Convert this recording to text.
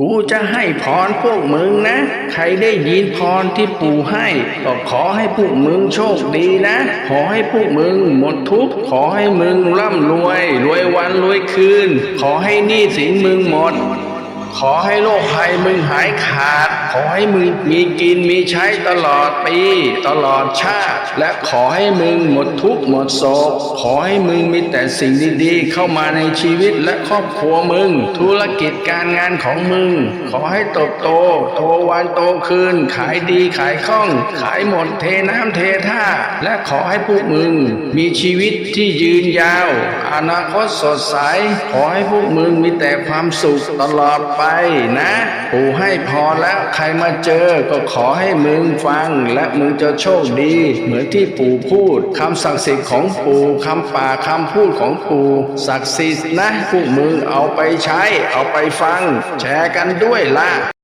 กูจะให้พรพวกมึงนะ ใครได้ยินพรที่ปู่ให้ ก็ขอให้พวกมึงโชคดีนะ ขอให้พวกมึงหมดทุกข์ ขอให้มึงร่ำรวย รวยวันรวยคืน ขอให้หนี้สินมึงหมด ขอให้โรคภัยมึงหายขาด ขอให้มึงมีกินมีใช้ตลอดปี ตลอดชาติ และขอให้มึงหมดทุกข์หมดโศก ขอให้มึงมีแต่สิ่งดีๆ เข้ามาในชีวิตและครอบครัวมึง ธุรกิจการงานของมึง ขอให้เติบโต โตวันโตคืน ขายดีขายคล่อง ขายหมดเทน้ำเทท่า และขอให้พวกมึง มีชีวิตที่ยืนยาว อนาคตสดใส ขอให้พวกมึงมีแต่ความสุขตลอดไปนะปู่ให้พอแล้วใครมาเจอก็ขอให้มึงฟัง และมึงจะโชคดี เหมือนที่ปู่พูดคำศักดิ์สิทธิ์ของปู่คำป่าคำพูดของปู่ศักดิ์สิทธิ์นะพวกมึงเอาไปใช้ เอาไปฟัง แชร์กันด้วยละ